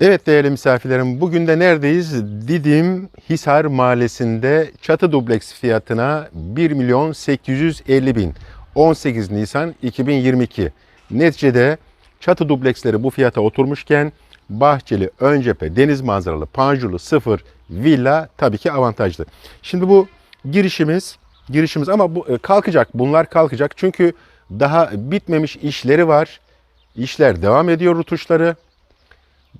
Evet değerli misafirlerim, bugün de neredeyiz? Didim Hisar Mahallesi'nde çatı dubleks fiyatına 1 milyon 850 bin. 18 Nisan 2022. Neticede çatı dubleksleri bu fiyata oturmuşken bahçeli, ön cephe, deniz manzaralı, panjurlu, sıfır, villa tabii ki avantajlı. Şimdi bu girişimiz, girişimiz ama bu e, kalkacak, bunlar kalkacak. Çünkü daha bitmemiş işleri var. İşler devam ediyor rutuşları.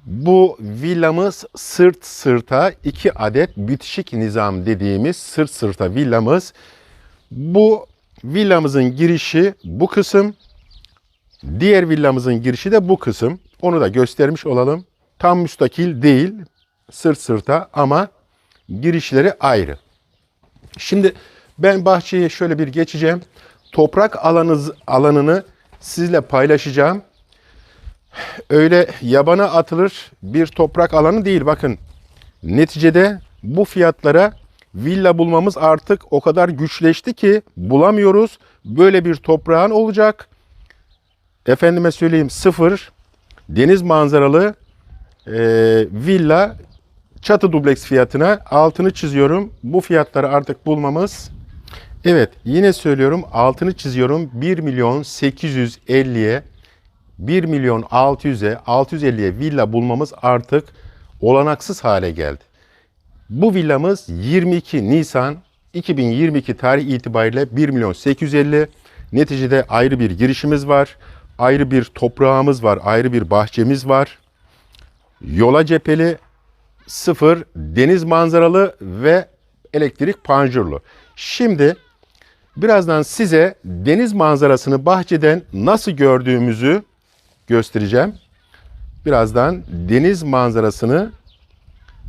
Bu villamız sırt sırta iki adet bitişik nizam dediğimiz sırt sırta villamız. Bu villamızın girişi bu kısım. Diğer villamızın girişi de bu kısım. Onu da göstermiş olalım. Tam müstakil değil, sırt sırta ama girişleri ayrı. Şimdi ben bahçeye şöyle bir geçeceğim. Toprak alanınız, alanını sizle paylaşacağım öyle yabana atılır bir toprak alanı değil. Bakın neticede bu fiyatlara villa bulmamız artık o kadar güçleşti ki bulamıyoruz. Böyle bir toprağın olacak. Efendime söyleyeyim sıfır deniz manzaralı e, villa çatı dubleks fiyatına altını çiziyorum. Bu fiyatları artık bulmamız Evet yine söylüyorum altını çiziyorum 1 milyon 850'ye 1 milyon 600'e 650'ye villa bulmamız artık olanaksız hale geldi. Bu villamız 22 Nisan 2022 tarih itibariyle 1 milyon 850. Neticede ayrı bir girişimiz var. Ayrı bir toprağımız var. Ayrı bir bahçemiz var. Yola cepheli, sıfır, deniz manzaralı ve elektrik panjurlu. Şimdi birazdan size deniz manzarasını bahçeden nasıl gördüğümüzü göstereceğim. Birazdan deniz manzarasını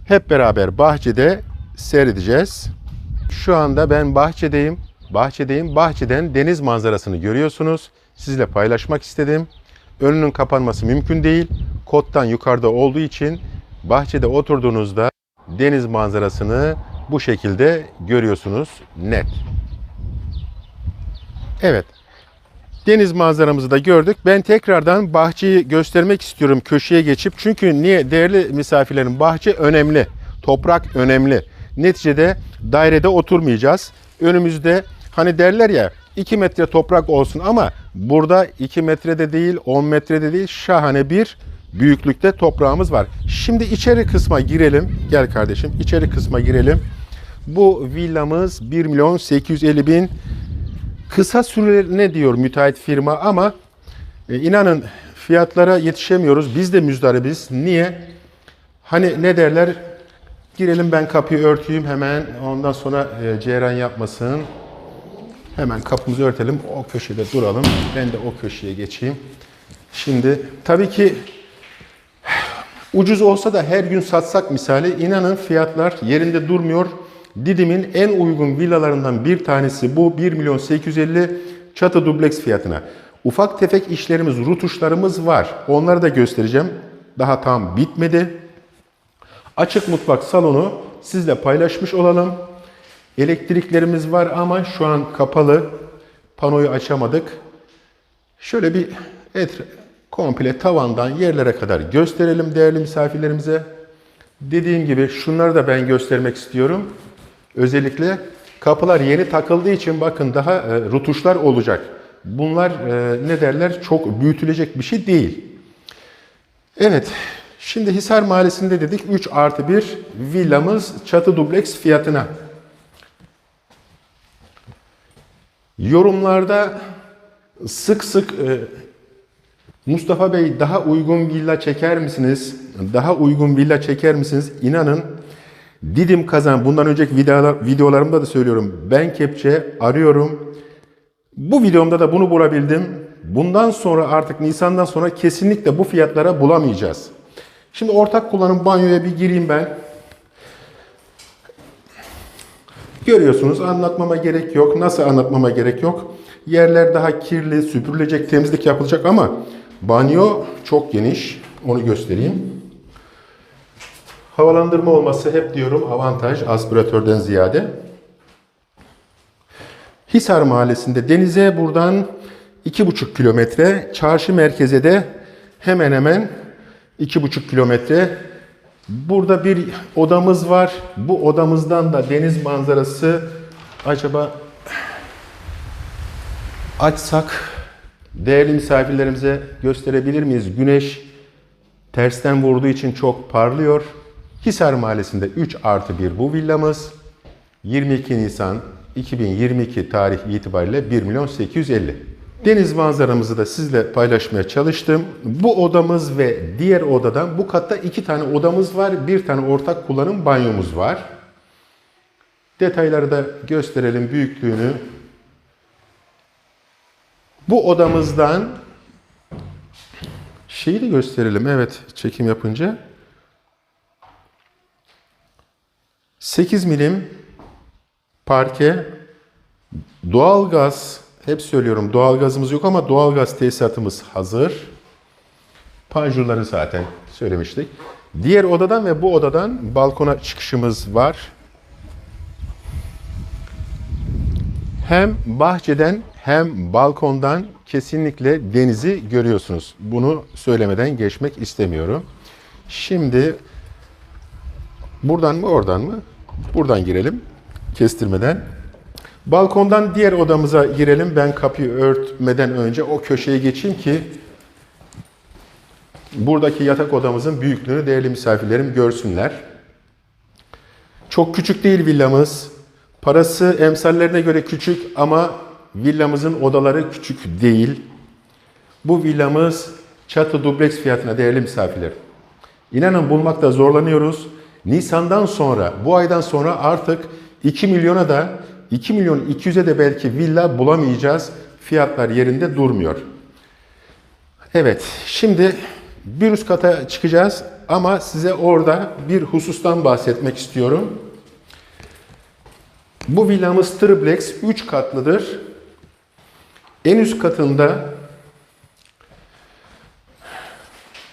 hep beraber bahçede seyredeceğiz. Şu anda ben bahçedeyim. Bahçedeyim. Bahçeden deniz manzarasını görüyorsunuz. Sizle paylaşmak istedim. Önünün kapanması mümkün değil. Kottan yukarıda olduğu için bahçede oturduğunuzda deniz manzarasını bu şekilde görüyorsunuz net. Evet. Deniz manzaramızı da gördük. Ben tekrardan bahçeyi göstermek istiyorum köşeye geçip. Çünkü niye? Değerli misafirlerim bahçe önemli. Toprak önemli. Neticede dairede oturmayacağız. Önümüzde hani derler ya 2 metre toprak olsun ama burada 2 metrede değil 10 metrede değil şahane bir büyüklükte toprağımız var. Şimdi içeri kısma girelim. Gel kardeşim içeri kısma girelim. Bu villamız 1 milyon 850 bin kısa süreli diyor müteahhit firma ama e, inanın fiyatlara yetişemiyoruz. Biz de müzdaribiz. Niye? Hani ne derler? Girelim ben kapıyı örteyim hemen. Ondan sonra e, ceyran yapmasın. Hemen kapımızı örtelim. O köşede duralım. Ben de o köşeye geçeyim. Şimdi tabii ki ucuz olsa da her gün satsak misali inanın fiyatlar yerinde durmuyor. Didim'in en uygun villalarından bir tanesi bu 1 milyon 850 çatı dubleks fiyatına. Ufak tefek işlerimiz, rutuşlarımız var. Onları da göstereceğim. Daha tam bitmedi. Açık mutfak salonu sizle paylaşmış olalım. Elektriklerimiz var ama şu an kapalı. Panoyu açamadık. Şöyle bir et komple tavandan yerlere kadar gösterelim değerli misafirlerimize. Dediğim gibi şunları da ben göstermek istiyorum. Özellikle kapılar yeni takıldığı için bakın daha e, rutuşlar olacak. Bunlar e, ne derler çok büyütülecek bir şey değil. Evet şimdi Hisar Mahallesi'nde dedik 3 artı 1 villamız çatı dubleks fiyatına. Yorumlarda sık sık e, Mustafa Bey daha uygun villa çeker misiniz? Daha uygun villa çeker misiniz? İnanın Didim kazan. Bundan önceki videolar, videolarımda da söylüyorum. Ben kepçe arıyorum. Bu videomda da bunu bulabildim. Bundan sonra artık Nisan'dan sonra kesinlikle bu fiyatlara bulamayacağız. Şimdi ortak kullanım banyoya bir gireyim ben. Görüyorsunuz anlatmama gerek yok. Nasıl anlatmama gerek yok. Yerler daha kirli, süpürülecek, temizlik yapılacak ama banyo çok geniş. Onu göstereyim. Havalandırma olması hep diyorum avantaj aspiratörden ziyade. Hisar Mahallesi'nde denize buradan 2,5 kilometre, çarşı merkeze de hemen hemen 2,5 kilometre. Burada bir odamız var. Bu odamızdan da deniz manzarası acaba açsak değerli misafirlerimize gösterebilir miyiz? Güneş tersten vurduğu için çok parlıyor. Hisar Mahallesi'nde 3 artı 1 bu villamız. 22 Nisan 2022 tarih itibariyle 1 milyon 850. Deniz manzaramızı da sizle paylaşmaya çalıştım. Bu odamız ve diğer odadan bu katta iki tane odamız var. Bir tane ortak kullanım banyomuz var. Detayları da gösterelim büyüklüğünü. Bu odamızdan şeyi de gösterelim. Evet çekim yapınca. 8 milim parke, doğalgaz, hep söylüyorum doğalgazımız yok ama doğalgaz tesisatımız hazır. Panjurları zaten söylemiştik. Diğer odadan ve bu odadan balkona çıkışımız var. Hem bahçeden hem balkondan kesinlikle denizi görüyorsunuz. Bunu söylemeden geçmek istemiyorum. Şimdi buradan mı oradan mı? Buradan girelim kestirmeden. Balkondan diğer odamıza girelim. Ben kapıyı örtmeden önce o köşeye geçeyim ki buradaki yatak odamızın büyüklüğünü değerli misafirlerim görsünler. Çok küçük değil villamız. Parası emsallerine göre küçük ama villamızın odaları küçük değil. Bu villamız çatı dubleks fiyatına değerli misafirler. İnanın bulmakta zorlanıyoruz. Nisan'dan sonra, bu aydan sonra artık 2 milyona da 2 milyon 200'e de belki villa bulamayacağız. Fiyatlar yerinde durmuyor. Evet, şimdi bir üst kata çıkacağız ama size orada bir husustan bahsetmek istiyorum. Bu villamız triplex 3 katlıdır. En üst katında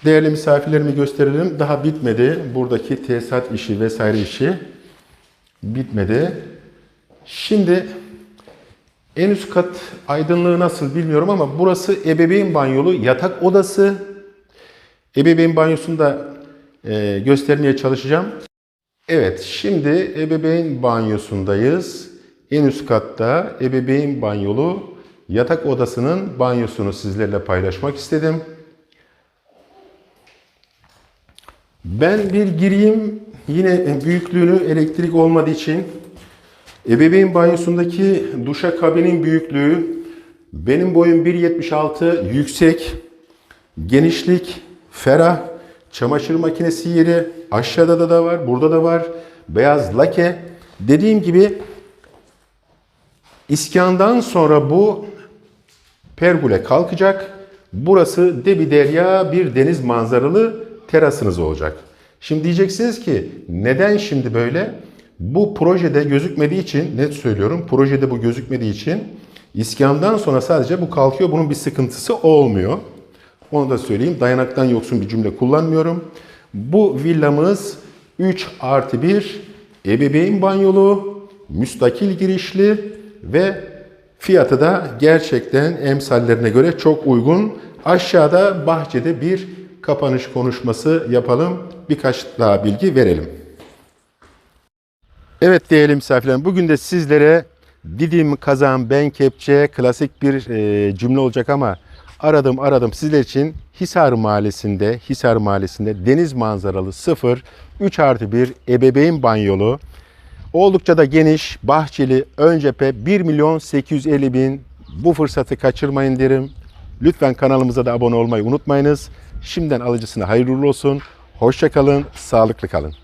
değerli misafirlerimi gösterelim. Daha bitmedi. Buradaki tesisat işi vesaire işi bitmedi. Şimdi en üst kat aydınlığı nasıl bilmiyorum ama burası ebeveyn banyolu yatak odası. Ebeveyn banyosunu da e, göstermeye çalışacağım. Evet, şimdi ebeveyn banyosundayız. En üst katta ebeveyn banyolu yatak odasının banyosunu sizlerle paylaşmak istedim. Ben bir gireyim. Yine büyüklüğünü elektrik olmadığı için ebeveyn banyosundaki duşa kabinin büyüklüğü benim boyum 1.76 yüksek, genişlik, ferah, çamaşır makinesi yeri aşağıda da, da var, burada da var. Beyaz lake. Dediğim gibi iskandan sonra bu pergole kalkacak. Burası debi derya bir deniz manzaralı terasınız olacak. Şimdi diyeceksiniz ki neden şimdi böyle? Bu projede gözükmediği için net söylüyorum. Projede bu gözükmediği için iskandan sonra sadece bu kalkıyor. Bunun bir sıkıntısı olmuyor. Onu da söyleyeyim. Dayanaktan yoksun bir cümle kullanmıyorum. Bu villamız 3 artı 1 ebeveyn banyolu, müstakil girişli ve fiyatı da gerçekten emsallerine göre çok uygun. Aşağıda bahçede bir kapanış konuşması yapalım. Birkaç daha bilgi verelim. Evet değerli misafirlerim bugün de sizlere Didim, Kazan, Ben Kepçe klasik bir e, cümle olacak ama aradım aradım sizler için Hisar Mahallesi'nde Hisar Mahallesi'nde deniz manzaralı 0 3 artı 1 ebeveyn banyolu oldukça da geniş bahçeli ön cephe 1 milyon 850 bin bu fırsatı kaçırmayın derim. Lütfen kanalımıza da abone olmayı unutmayınız. Şimdiden alıcısına hayırlı olsun. Hoşça kalın, sağlıklı kalın.